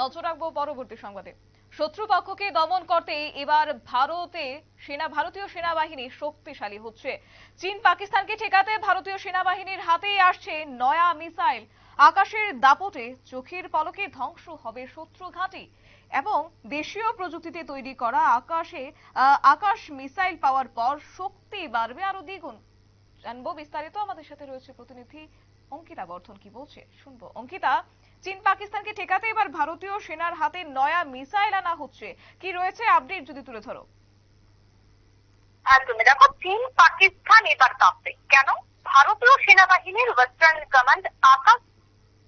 নজর রাখব পরবর্তী সংবাদে। শত্রুপক্ষকে দমন করতে এবার ভারতে সেনা, ভারতীয় সেনাবাহিনী শক্তিশালী হচ্ছে। চীন পাকিস্তানকে ঠেকাতে ভারতীয় সেনাবাহিনীর হাতেই আসছে নয়া মিসাইল। আকাশের দাপটে চোখের পলকে ধ্বংস হবে শত্রু ঘাঁটি এবং দেশীয় প্রযুক্তিতে তৈরি করা আকাশে আকাশ মিসাইল পাওয়ার পর শক্তি বাড়বে আরও দ্বিগুণ। জানব বিস্তারিত। আমাদের সাথে রয়েছে প্রতিনিধি অঙ্কিতা বর্ধন কি বলছে? শুনব। অঙ্কিতা, চীন পাকিস্তানকে ঠেকাতে এবার ভারতীয় সেনার হাতে নয়া মিসাইল আনা হচ্ছে। কি রয়েছে আপডেট যদি তুলে ধরো? একদমই দেখো, চীন পাকিস্তান এবার কাঁপবে কেন? ভারতীয় সেনাবাহিনীর ওয়েস্টার্ন কমান্ড আকাশ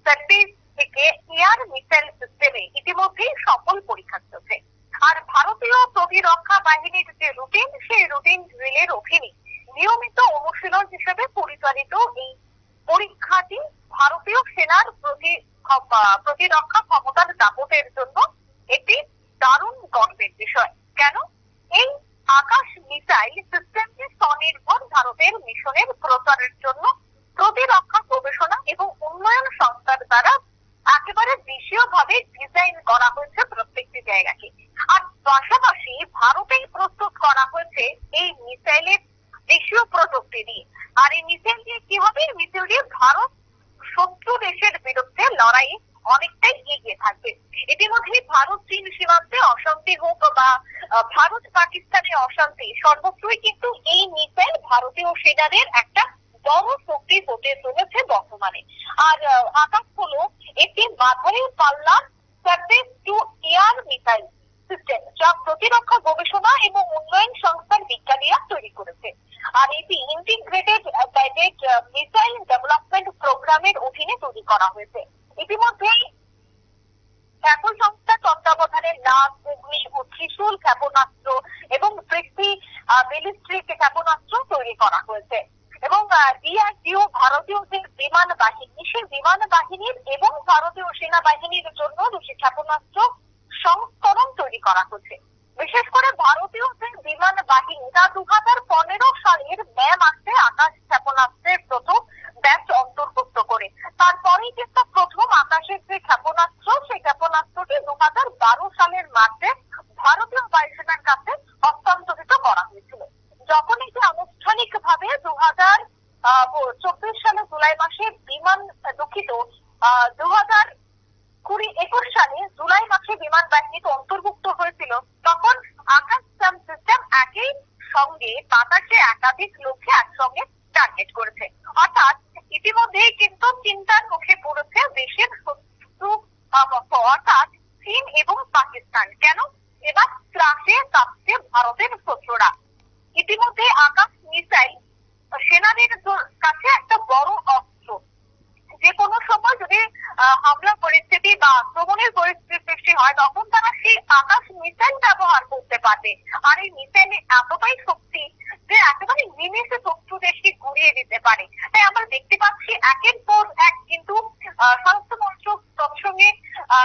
সার্ভিস থেকে এয়ার মিসাইল সিস্টেমে ইতিমধ্যেই সফল পরীক্ষা চলছে। আর ভারতীয় প্রতিরক্ষা বাহিনীর যে রুটিন সেই রুটিন ড্রিলের অধীনে নিয়মিত অনুশীলন হিসেবে পরিচালিত এই পরীক্ষাটি ভারতীয় সেনার প্রতি প্রতিরক্ষা ক্ষমতার দাপটের জন্য একটি দারুণ গর্বের বিষয়। কেন? এই আকাশ মিসাইল সিস্টেমটি স্বনির্ভর ভারতের মিশনের প্রচারের জন্য প্রতিরক্ষা গবেষণা এবং উন্নয়ন সংস্থার দ্বারা একেবারে দেশীয়ভাবে ডিজাইন করা হয়েছে প্রত্যেকটি জায়গাকে। আর পাশাপাশি ভারতেই প্রস্তুত করা হয়েছে এই মিসাইলের দেশীয় প্রযুক্তি দিয়ে আর এই মিসাইল দিয়ে কি হবে মিসাইল দিয়ে ভারত শত্রু দেশের বিরুদ্ধে লড়াই অনেকটাই এগিয়ে থাকবে। ইতিমধ্যে ভারত, চীন সীমান্তে অশান্তি হোক বা ভারত, পাকিস্তানে অশান্তি, সর্বত্রই কিন্তু এই মিসাইল ভারতীয় সেনাদের একটা বড় শক্তি হতে চলেছে বর্তমানে। আর আকাশ হলো একটি মাঝারি পাল্লার surface to air missile system যা প্রতিরক্ষা গবেষণা এবং উন্নয়ন সংস্থার বিজ্ঞানীরা তৈরি করেছে। আর এটি ইন্টিগ্রেটেড গাইডেড মিসাইল প্রোগ্রামের অধীনে তৈরি করা হয়েছে। ইতিমধ্যেই একই সংস্থার তত্ত্বাবধানে নাগ অগ্নি ও ত্রিশূল ক্ষেপণাস্ত্র এবং পৃথ্বী ব্যালিস্টিক ক্ষেপণাস্ত্র তৈরি করা হয়েছে। এবং ডিআরডিও ভারতীয় যে বিমান বাহিনী, সেই বিমান বাহিনীর এবং ভারতীয় সেনাবাহিনীর জন্য দুটি ক্ষেপণাস্ত্র সংস্করণ তৈরি করা হচ্ছে বিশেষ করে ভারতীয় যে বিমান বাহিনী, তা দু হাজার পনেরো সালের মে মাসে আকাশ ক্ষেপণাস্ত্রের প্রথম ব্যাচ অন্তর্ভুক্ত করে তারপরেই কিন্তু প্রথম আকাশের যে ক্ষেপণাস্ত্র সেই ক্ষেপণাস্ত্রটি দু হাজার বারো সালের মার্চে ভারতীয় বায়ুসেনার কাছে হস্তান্তরিত করা হয়েছিল। যখন এটি আনুষ্ঠানিক ভাবে দু হাজার চব্বিশ সালে জুলাই মাসে বিমান, দুঃখিত দু হাজার কুড়ি একুশ সালে জুলাই মাসে বিমান বাহিনীতে অন্তর্ভুক্ত হয়েছিল, তখন আকাশ সিস্টেম একই সঙ্গে বাতাসে একাধিক লক্ষ্যে একসঙ্গে টার্গেট করেছে। অর্থাৎ ইতিমধ্যেই কিন্তু চিন্তার মুখে পড়েছে দেশের শত্রু আহ, অর্থাৎ চীন এবং পাকিস্তান কেন এবার ত্রাসে কাঁপছে ভারতের শত্রুরা ইতিমধ্যে আকাশ মিসাইল সেনাদের কাছে একটা বড় অস্ত্র। যে কোনো সময় যদি আহ, হামলা পরিস্থিতি বা আক্রমণের পরিস্থিতি হয় তখন তারা সেই আকাশ মিসাইল ব্যবহার করতে পারবে। আর এই মিসাইলে এতটাই শক্তি যে একেবারে নিমেষে শত্রু দেশকে গুড়িয়ে দিতে পারে। তাই আমরা দেখতে পাচ্ছি একের পর এক কিন্তু স্বরাষ্ট্র মন্ত্রক তৎসঙ্গে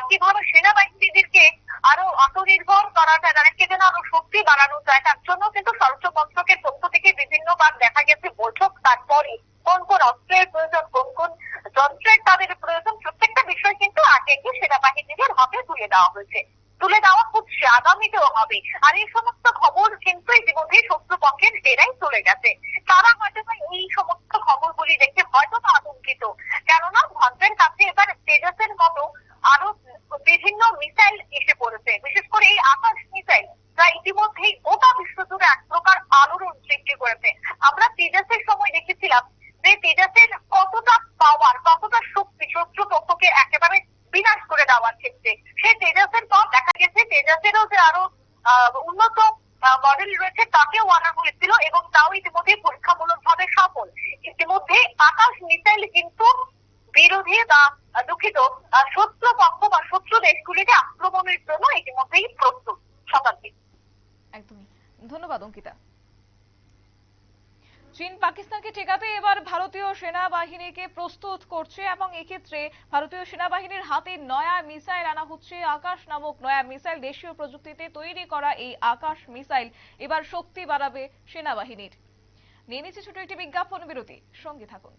কীভাবে সেনাবাহিনীদেরকে আরও আত্মনির্ভর করা যায় তাদেরকে যেন আরও শক্তি বাড়ানো যায় তার জন্য কিন্তু স্বরাষ্ট্র মন্ত্রকের থেকে বিভিন্নবার দেখা গেছে, বৈঠক, তারপরে কোন কোন অস্ত্রের প্রয়োজন, কোন কোন যন্ত্রের তাদের প্রয়োজন, প্রত্যেকটা বিষয় কিন্তু আগে একে সেনাবাহিনীদের হাতে তুলে দেওয়া হয়েছে। তুলে দেওয়া হচ্ছে আগামীতেও হবে। আর এই সমস্ত খবর কিন্তু ইতিমধ্যে শত্রুপক্ষের ডেরাই চলে গেছে। তারা হয়তো এই সমস্ত খবরগুলি দেখে হয়তো বা আতঙ্কিত কেননা ভারতের কাছে এবার তেজাসের মতো আরও বিভিন্ন মিসাইল এসে পড়েছে বিশেষ করে এই আকাশ মিসাইল যা ইতিমধ্যেই গোটা বিশ্ব জুড়ে এক প্রকার আলোড়ন সৃষ্টি করেছে আমরা তেজাসের সময় দেখেছিলাম যে তেজাসের কতটা পাওয়ার কতটা শক্তি শত্রু পক্ষকে একেবারে বিনাশ করে দেওয়ার ক্ষেত্রে সেই তেজাসের পর দেখা গেছে তেজাসেরও যে আরও আহ, উন্নত মডেল রয়েছে, তাকেও আনা হয়েছিল এবং তাও ইতিমধ্যে পরীক্ষামূলক ভাবে সফল। ইতিমধ্যে আকাশ মিসাইল কিন্তু বিরোধী বা দুঃখিত শত্রু পক্ষ বা শত্রু দেশগুলিকে আক্রমণের জন্য ইতিমধ্যেই প্রস্তুত শতাব্দী একদমই ধন্যবাদ অঙ্কিতা চীন পাকিস্তানকে ঠেকাতে এবার ভারতীয় সেনাবাহিনীকে প্রস্তুত করছে এবং এক্ষেত্রে ভারতীয় সেনাবাহিনীর হাতে নয়া মিসাইল আনা হচ্ছে আকাশ নামক নয়া মিসাইল দেশীয় প্রযুক্তিতে তৈরি করা এই আকাশ মিসাইল। এবার শক্তি বাড়াবে সেনাবাহিনীর। নিয়ে নিচ্ছে ছোট একটি বিজ্ঞাপন বিরতি। সঙ্গে থাকুন।